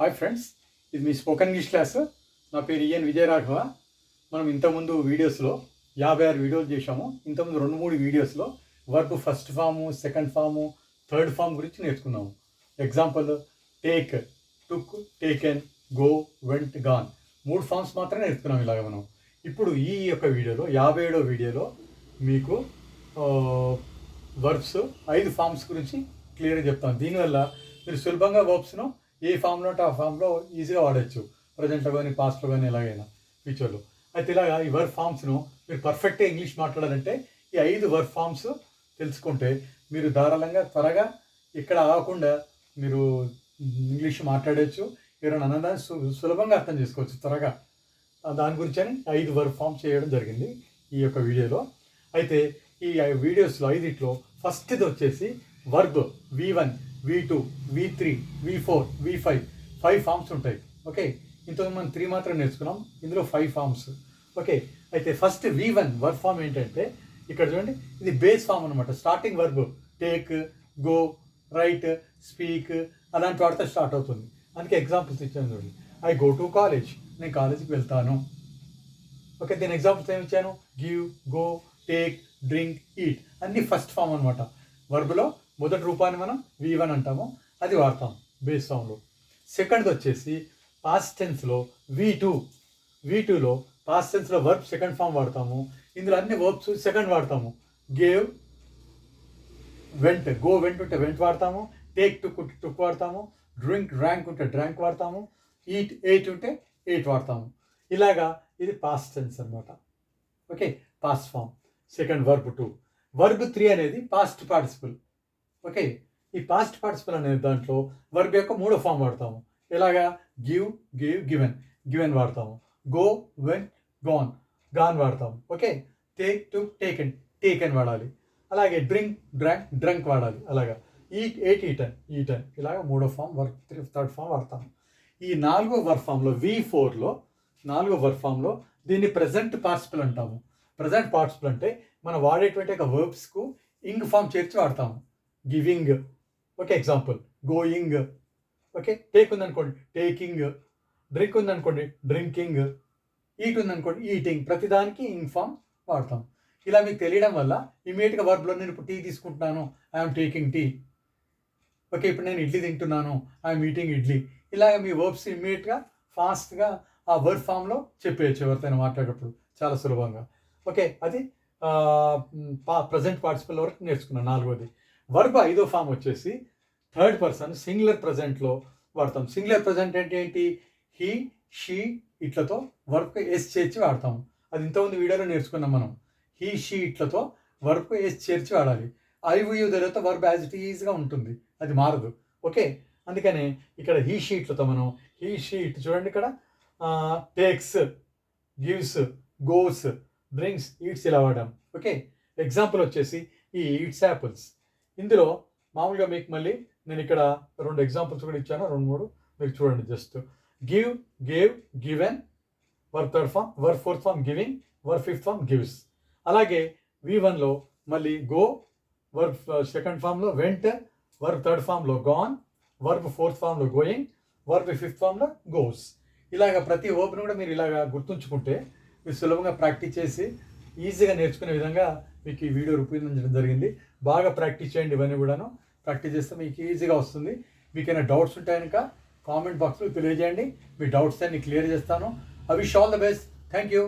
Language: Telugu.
హాయ్ ఫ్రెండ్స్ ఇది మీ స్పోకెన్ ఇంగ్లీష్ క్లాస్ నా పేరు ఈఎన్ విజయరాఘవ. మనం ఇంతకుముందు వీడియోస్లో యాభై ఆరు వీడియోలు చేశాము. ఇంతకుముందు రెండు మూడు వీడియోస్లో verb first form second form third form గురించి నేర్చుకున్నాము. Example take took taken go went gone మూడు ఫామ్స్ మాత్రమే నేర్చుకున్నాం ఇలాగ మనం. ఇప్పుడు ఈ యొక్క వీడియోలో యాభై ఏడో వీడియోలో మీకు వర్బ్స్ ఐదు ఫామ్స్ గురించి క్లియర్గా చెప్తాను. దీనివల్ల మీరు సులభంగా వర్బ్స్ను ఏ ఫామ్లో ఉంటే ఆ ఫామ్లో ఈజీగా వాడచ్చు. ప్రజెంట్లో కానీ పాస్ట్లో కానీ ఎలాగైనా ఫ్యూచర్లో అయితే ఇలాగా ఈ వర్క్ ఫామ్స్ను మీరు పర్ఫెక్ట్గా ఇంగ్లీష్ మాట్లాడాలంటే ఈ ఐదు వర్క్ ఫామ్స్ తెలుసుకుంటే మీరు ధారాళంగా త్వరగా ఇక్కడ ఆగకుండా మీరు ఇంగ్లీష్ మాట్లాడవచ్చు ఎవరైనా అన్నదాన్ని సు సులభంగా అర్థం చేసుకోవచ్చు త్వరగా. దాని గురించి అని ఐదు వర్క్ ఫామ్స్ చేయడం జరిగింది ఈ యొక్క వీడియోలో. అయితే ఈ వీడియోస్లో ఐదిట్లో ఫస్ట్ది వచ్చేసి verb V one V two V three V four V five five forms ఉంటాయి. ఓకే ఇంతకు మనం త్రీ మాత్రం నేర్చుకున్నాం. ఇందులో ఫైవ్ ఫామ్స్ ఓకే అయితే first V one verb form ఏంటంటే ఇక్కడ చూడండి ఇది బేస్ ఫామ్ అనమాట starting verb take go write speak అలాంటి వాటితో స్టార్ట్ అవుతుంది. అందుకే ఎగ్జాంపుల్స్ ఇచ్చాను చూడండి. ఐ గో టు కాలేజ్ నేను కాలేజీకి వెళ్తాను. ఓకే దీని ఎగ్జాంపుల్స్ ఏమి ఇచ్చాను? Give go take drink eat అన్ని ఫస్ట్ ఫామ్ అనమాట వర్బ్లో మొదటి రూపాన్ని మనం వి వన్ అంటాము. అది వాడతాం బేస్ ఫామ్లో సెకండ్ది వచ్చేసి పాస్ట్ టెన్స్లో వి టూ వి టూలో పాస్ట్ టెన్స్లో వర్బ్ సెకండ్ ఫామ్ వాడతాము. ఇందులో అన్ని వర్బ్స్ సెకండ్ వాడతాము. గేవ్ వెంట్ గో వెంట్ ఉంటే వెంట్ వాడతాము. టేక్ టుక్ ఉంటే టుక్ వాడతాము. డ్రింక్ ర్యాంక్ ఉంటే డ్రాంక్ వాడతాము. ఈట్ ఎయిట్ ఉంటే ఎయిట్ వాడతాము. ఇలాగా ఇది పాస్ట్ టెన్స్ అనమాట okay past form second verb two verb three అనేది పాస్ట్ పార్టిసిపల్ ఓకే ఈ పాస్ట్ పార్టిసిపల్ అనే దాంట్లో వర్బ్ యొక్క మూడో ఫామ్ వాడతాము. ఇలాగా గివ్ గివ్ గివెన్ గివెన్ వాడతాము. గో వెన్ గోన్ గాన్ వాడతాము. Okay take to taken వాడాలి. అలాగే డ్రింక్ డ్రాంక్ డ్రంక్ వాడాలి. అలాగా. ఈట్ ఎయిట్ ఈటన్ ఈటన్ ఇలాగ మూడో form verb three third form వాడతాము. ఈ నాలుగో వర్క్ ఫామ్లో వి ఫోర్లో నాలుగో వర్క్ ఫామ్లో దీన్ని ప్రజెంట్ పార్టిసిపల్ అంటాము. ప్రజెంట్ పార్టిసిపల్ అంటే మనం వాడేటువంటి ఒక వర్బ్స్కు ఇంగ్ ఫామ్ చేర్చి వాడతాము. Giving okay example going okay take ఉందనుకోండి టేకింగ్ డ్రింక్ ఉందనుకోండి డ్రింకింగ్ ఈట్ ఉందనుకోండి ఈటింగ్ ప్రతిదానికి ఇన్ఫామ్ ఫామ్ వాడతాం. ఇలా మీకు తెలియడం వల్ల ఇమీడియట్గా వర్బ్లో నేను ఇప్పుడు టీ తీసుకుంటున్నాను. ఐఎమ్ టేకింగ్ టీ ఓకే ఇప్పుడు నేను ఇడ్లీ తింటున్నాను. I'm eating idli. ఇలాగ మీ వర్బ్స్ ఇమ్మీడియట్గా ఫాస్ట్గా ఆ వర్డ్ ఫామ్లో చెప్పేయచ్చు ఎవరితోనే మాట్లాడేటప్పుడు. చాలా సులభంగా. ఓకే అది ప్రజెంట్ పార్టిసిపల్ వరకు నేర్చుకున్నాను. నాలుగోది. వర్బ్ ఐదో ఫామ్ వచ్చేసి థర్డ్ పర్సన్ సింగులర్ ప్రజెంట్లో వాడతాం. సింగులర్ ప్రజెంట్ అంటే ఏంటి? హీ షీ ఇట్లతో వర్క్ ఎస్ చేర్చి వాడతాం. అది ఇంతకుముందు వీడియోలో నేర్చుకున్నాం మనం. హీ షీ ఇట్లతో వర్క్ ఎస్ చేర్చి వాడాలి. ఐ యూ తర్వాత వర్బ్ యాజ్ ఇట్ ఈజీగా ఉంటుంది. అది మారదు. ఓకే? అందుకనే ఇక్కడ హీ షీట్లతో మనం హీ షీట్ చూడండి ఇక్కడ. Takes gives goes drinks eats ఇలా వాడాం. ఓకే? ఎగ్జాంపుల్ వచ్చేసి ఈ ఈట్స్ యాపిల్స్ ఇందులో మామూలుగా మీకు మళ్ళీ నేను ఇక్కడ రెండు ఎగ్జాంపుల్స్ కూడా ఇచ్చాను రెండు మూడు. మీరు చూడండి just give gave given verb third form verb fourth form giving verb fifth form gives అలాగే వి వన్లో మళ్ళీ గో వర్ సెకండ్ ఫామ్లో వెంట్ వర్ థర్డ్ ఫామ్లో గాన్ వర్బ్ ఫోర్త్ ఫామ్లో గోయింగ్ వర్బ్ ఫిఫ్త్ ఫామ్లో గోస్ ఇలాగ ప్రతి ఓపెన్ కూడా మీరు ఇలాగ గుర్తుంచుకుంటే మీరు సులభంగా ప్రాక్టీస్ చేసి ఈజీగా నేర్చుకునే విధంగా మీకు ఈ వీడియో రూపొందించడం జరిగింది. బాగా ప్రాక్టీస్ చేయండి ఇవన్నీ కూడాను. ప్రాక్టీస్ చేస్తే మీకు ఈజీగా వస్తుంది. మీకు ఏమైనా డౌట్స్ ఉంటే కనుక కామెంట్ బాక్స్లో తెలియజేయండి. మీ డౌట్స్ అన్ని క్లియర్ చేస్తాను. I wish all the best. Thank you.